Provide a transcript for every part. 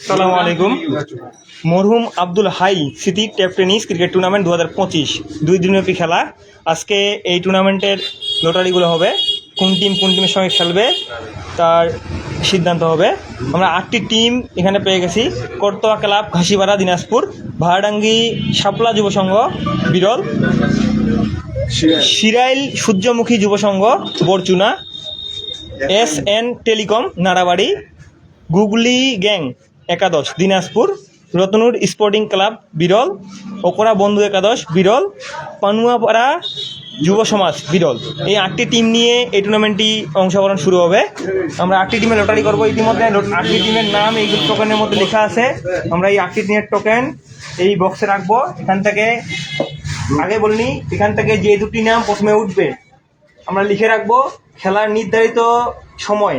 সালামু আলাইকুম মরহুম Abdul Hai city tape tennis cricket tournament দু হাজার পঁচিশ। দুই দিনব্যাপী খেলা। আজকে এই টুর্নামেন্টের লটারিগুলো হবে। কোন টিম কোন টিমের সঙ্গে খেলবে, তার সিদ্ধান্ত হবে। আমরা আটটি টিম এখানে পেয়ে গেছি। Karatoya club, Ghasipara, Dinajpur, Bharadangi, Shapla Jubo Sangha, Biral Sirail Suryamukhi Jubo Sangha, Barchuna, S N telecom Narabari googly gang একাদশ, দিনাজপুর রতনুর স্পোর্টিং ক্লাব, বিরল, ওকরা বন্ধু একাদশ, বিরল, পানুয়াপাড়া যুব সমাজ, বিরল। এই আটটি টিম নিয়ে এই টুর্নামেন্টটি অংশগ্রহণ শুরু হবে। আমরা আটটি টিমে লটারি করব ইতিমধ্যে। আটটি টিমের নাম এই টোকেনের মধ্যে লেখা আছে। আমরা এই আটটি টিমের টোকেন এই বক্সে রাখব। এখান থেকে, আগে বলিনি, এখান থেকে যে দুটি নাম প্রথমে উঠবে, আমরা লিখে রাখব। খেলার নির্ধারিত সময়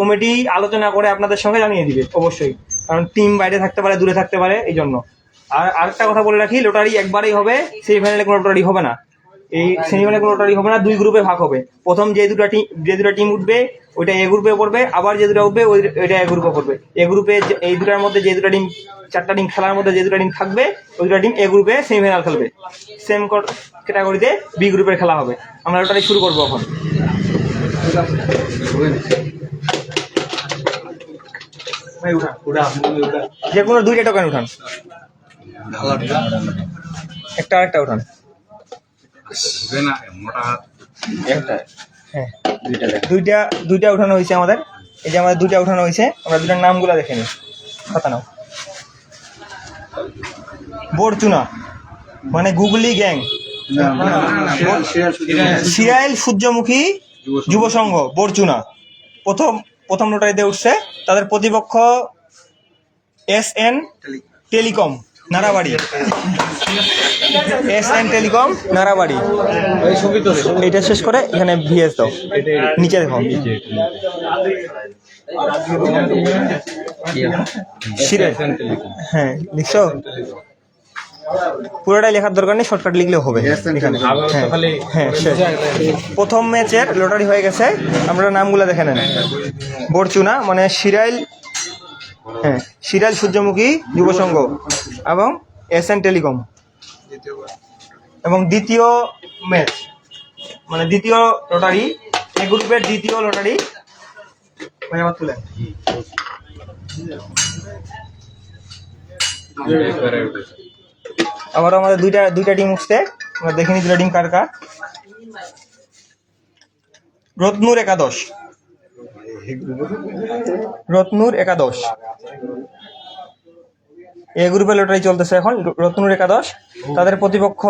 কমিটি আলোচনা করে আপনাদের সঙ্গে জানিয়ে দিবে, অবশ্যই। কারণ টিম বাইরে থাকতে পারে, দূরে থাকতে পারে, এই জন্য। আর আরেকটা কথা বলে রাখি লটারি একবারেই হবে সেমিফাইনালে কোনো লটারি হবে না। এই সেমিফাইনালে কোনো লটারি হবে না, দুই গ্রুপে ভাগ হবে। প্রথম যে দুটো টিম যে দুটো টিম উঠবে, ওইটা এ গ্রুপে পড়বে, আবার যে দুটো উঠবে ওইটা এ গ্রুপে পড়বে। এ গ্রুপে এই দুটার মধ্যে যে দুটো টিম চারটা টিম খেলার মধ্যে যে দুটো টিম থাকবে, ওই দুটো টিম এ গ্রুপে সেমিফাইনাল খেলবে। সেম ক্যাটাগরিতে বি গ্রুপের খেলা হবে। আমরা লটারি শুরু করব এখন। ভাই উঠান যে কোনো দুইটা টোকেন উঠান। একটা আরেকটা উঠান। হ্যাঁ। দুইটা দুইটা উঠানো হয়েছে আমাদের। এই যে আমাদের দুইটা উঠানো হয়েছে আমরা দুটার নামগুলো দেখে নিই। খাতা নাও। বরচুনা মানে গুগলি গ্যাং। সিরাইল সূর্যমুখী। যুব সংঘ বরচুনা। প্রথম প্রথম লটারিতে উঠছে তাদের প্রতিপক্ষ S N telecom Narabari. S N telecom Narabari. এটা শেষ করে এখানে ভিএস দাও। নিচে দেখো। হ্যাঁ লিখছো? পুরোটাই লেখার দরকার নেই শর্টকাট লিখলেও হবে। এখানে হ্যাঁ হ্যাঁ প্রথম ম্যাচের লটারি হয়ে গেছে আমরা নামগুলো দেখে নেন। বরচুনা মানে সিরাইল হ্যাঁ সিরাইল সূর্যমুখী যুব সংঘ এবং এস এন টেলিকম। এবং দ্বিতীয় ম্যাচ মানে দ্বিতীয় লটারি এই গ্রুপের দ্বিতীয় লটারি তুলেন আবার আমাদের দুইটা দুইটা টিম উঠছে। আমরা দেখে নিই দুটা টিম কার কার। রত্নুর একাদশ। রত্নুর একাদশ। এ গ্রুপে লটারি চলতেছে এখন। রত্নুর একাদশ। তাদের প্রতিপক্ষ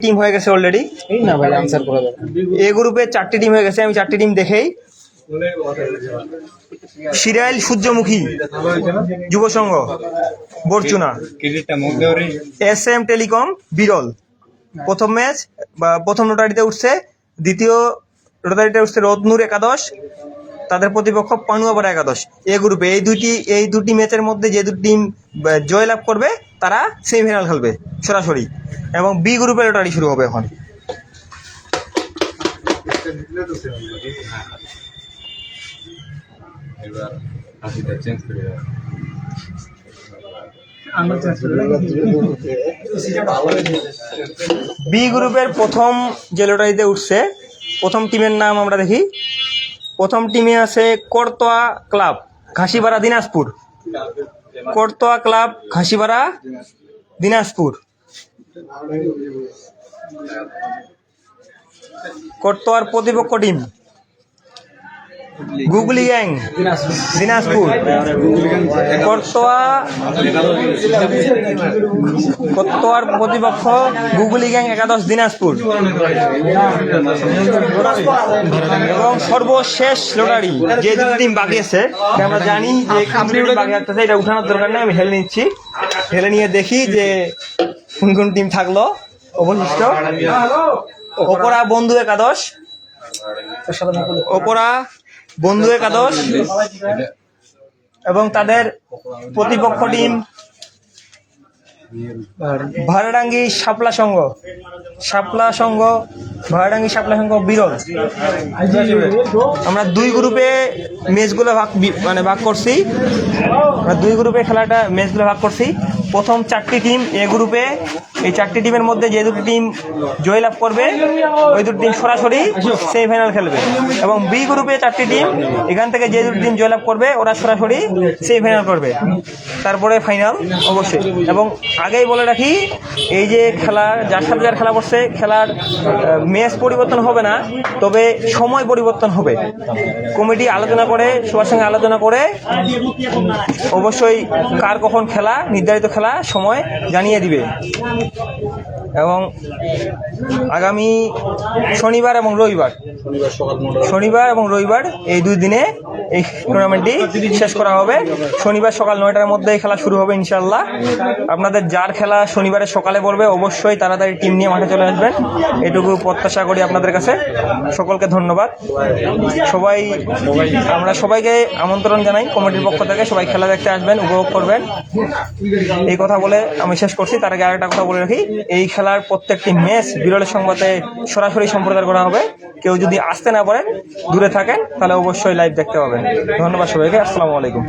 টিম হয়ে গেছে অলরেডি না ভাই আনসার করে দেবে এ গ্রুপে চারটি টিম হয়ে গেছে। আমি চারটি টিম দেখেই Sirail Suryamukhi, Jubo Sangha, Barchuna S M telecom, Biral. প্রথম ম্যাচ, বা প্রথম লটারিতে উঠছে, দ্বিতীয় লটারিতে উঠছে রত্নুর একাদশ, তাদের প্রতিপক্ষ পানুয়াপাড়া একাদশ। এ গ্রুপে, এই দুটি এই দুটি ম্যাচের মধ্যে যে দুটি টিম জয়লাভ করবে, তারা সেমিফাইনাল খেলবে, সরাসরি। এবং বি গ্রুপে লটারি শুরু হবে এখন। এবার হাসিটা চেঞ্জ করে দাও বি গ্রুপের প্রথম যে লটারিতে উঠছে প্রথম টিমের নাম আমরা দেখি। প্রথম টিমে আছে করতোয়া ক্লাব ঘাসিপাড়া দিনাজপুর। করতোয়া ক্লাব ঘাসিপাড়া দিনাজপুর। করতোয়ার প্রতিপক্ষ team googly gang? Dinajpur. Karatoya করতোয়ার প্রতিপক্ষ গুগলি গ্যাং একাদশ দিনাজপুর। এবং সর্বশেষ লটারি যে দুটো টিম বাকি আছে আমরা জানি যে বাকি থাকতেছে, এটা উঠানোর দরকার নেই, আমি হেলে নিচ্ছি। হেলে নিয়ে দেখি যে কোন কোন টিম থাকল, অবশিষ্ট। অপরা বন্ধু একাদশ। ওপরা বন্ধু একাদশ এবং তাদের প্রতিপক্ষ টিম ভাড়াডাঙ্গি শাপলা সংঘ। শাপলা সংঘ, ভাড়াডাঙ্গি শাপলা সংঘ বিরল। আমরা দুই গ্রুপে ম্যাচগুলো ভাগ মানে ভাগ করছি। আমরা দুই গ্রুপে খেলাটা ম্যাচগুলো ভাগ করছি। প্রথম চারটি টিম এ গ্রুপে এই চারটি টিমের মধ্যে যে দুটি টিম জয়লাভ করবে, ওই দুটি টিম সরাসরি সেমিফাইনাল খেলবে। এবং বি গ্রুপে চারটি টিম এখান থেকে যে দুটি টিম জয়লাভ করবে, ওরা সরাসরি সেমিফাইনাল করবে। তারপরে ফাইনাল অবশ্যই। এবং আগেই বলে রাখি, এই যে খেলা যার সাথে যার খেলা পড়ছে খেলার ম্যাচ পরিবর্তন হবে না, তবে সময় পরিবর্তন হবে। কমিটি আলোচনা করে, সবার সঙ্গে আলোচনা করে, অবশ্যই কার কখন খেলা, নির্ধারিত খেলা সময় জানিয়ে দিবে। এবং আগামী শনিবার এবং রবিবার। শনিবার এবং রবিবার এই দুই দিনে এই টুর্নামেন্টটি শেষ করা হবে। শনিবার সকাল নয়টার মধ্যে খেলা শুরু হবে ইনশাল্লাহ আপনাদের যার খেলা শনিবারে সকালে পড়বে অবশ্যই তাড়াতাড়ি টিম নিয়ে মাঠে চলে আসবেন। এটুকু প্রত্যাশা করি আপনাদের কাছে। সকলকে ধন্যবাদ। সবাই আমরা সবাইকে আমন্ত্রণ জানাই কমিটির পক্ষ থেকে। সবাই খেলা দেখতে আসবেন উপভোগ করবেন। এই কথা বলে আমি শেষ করছি। তার আগে আরেকটা কথা বলে রাখি। এই খেলার প্রত্যেকটি ম্যাচ বিরলের সংবাদে সরাসরি সম্প্রচার করা হবে। কেউ যদি আসতে না পারেন, দূরে থাকেন, তাহলে অবশ্যই লাইভ দেখতে পাবেন। ধন্যবাদ সবাইকে, আসসালামু আলাইকুম।